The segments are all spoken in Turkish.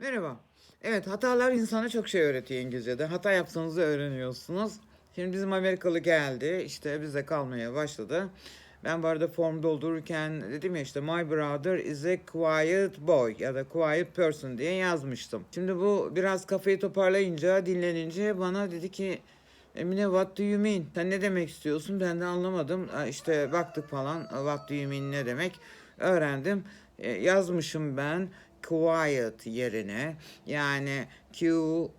Merhaba. Evet hatalar insana çok şey öğretiyor İngilizce'de. Hata da öğreniyorsunuz. Şimdi bizim Amerikalı geldi. işte bize kalmaya başladı. Ben bu arada form doldururken dedim ya işte my brother is a quiet boy ya da quiet person diye yazmıştım. Şimdi bu biraz kafayı toparlayınca dinlenince bana dedi ki Emine what do you mean? Sen ne demek istiyorsun? Ben de anlamadım. İşte baktık falan what do you mean ne demek? Öğrendim. E, yazmışım ben quiet yerine yani Q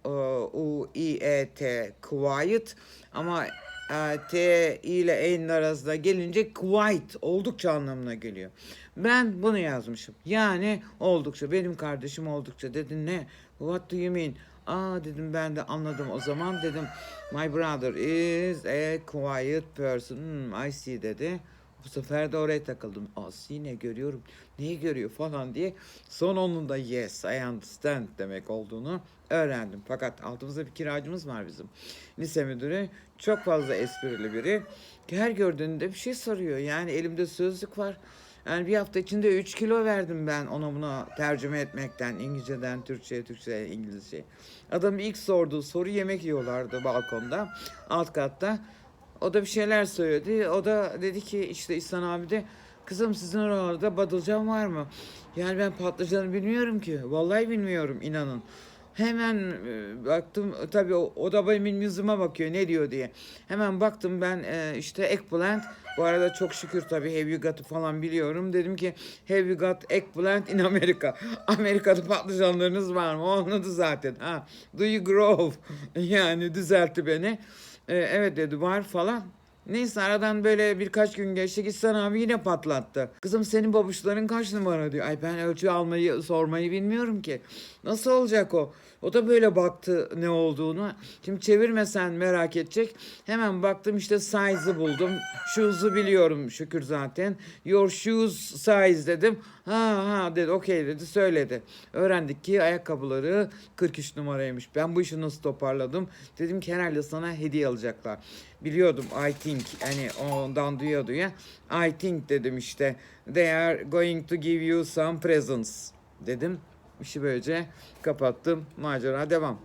e, U I E T quiet ama e, T ile E'nin arasında gelince quiet oldukça anlamına geliyor. Ben bunu yazmışım. Yani oldukça benim kardeşim oldukça dedi ne? What do you mean? Aa dedim ben de anladım o zaman dedim my brother is a quiet person Hmm, I see dedi. Bu sefer de oraya takıldım. Aa see ne görüyorum neyi görüyor falan diye son onun da yes I understand demek olduğunu öğrendim. Fakat altımızda bir kiracımız var bizim. Lise müdürü çok fazla esprili biri. Her gördüğünde bir şey soruyor. Yani elimde sözlük var. Yani bir hafta içinde 3 kilo verdim ben ona buna tercüme etmekten. İngilizceden Türkçe'ye, Türkçe'ye İngilizce'ye. Adam ilk sorduğu soru yemek yiyorlardı balkonda, alt katta. O da bir şeyler söyledi. O da dedi ki işte İhsan abi de kızım sizin oralarda badılcan var mı? Yani ben patlıcanı bilmiyorum ki. Vallahi bilmiyorum inanın. Hemen e, baktım tabii o, o da benim yüzüme bakıyor ne diyor diye. Hemen baktım ben e, işte eggplant bu arada çok şükür tabii have you got'ı falan biliyorum. Dedim ki have you got eggplant in America? Amerika'da patlıcanlarınız var mı? O Anladı zaten. Ha, do you grow? Yani düzeltti beni. E, evet dedi var falan. Neyse aradan böyle birkaç gün geçti. İhsan abi yine patlattı. Kızım senin babuşların kaç numara diyor. Ay ben ölçü almayı sormayı bilmiyorum ki. Nasıl olacak o? O da böyle baktı ne olduğunu. Şimdi çevirmesen merak edecek. Hemen baktım işte size'ı buldum. Shoes'u biliyorum şükür zaten. Your shoes size dedim. Ha ha dedi okey dedi söyledi. Öğrendik ki ayakkabıları 43 numaraymış. Ben bu işi nasıl toparladım? Dedim ki herhalde sana hediye alacaklar. Biliyordum I think hani ondan duya duya. I think dedim işte. They are going to give you some presents dedim. İşi böylece kapattım. Macera devam.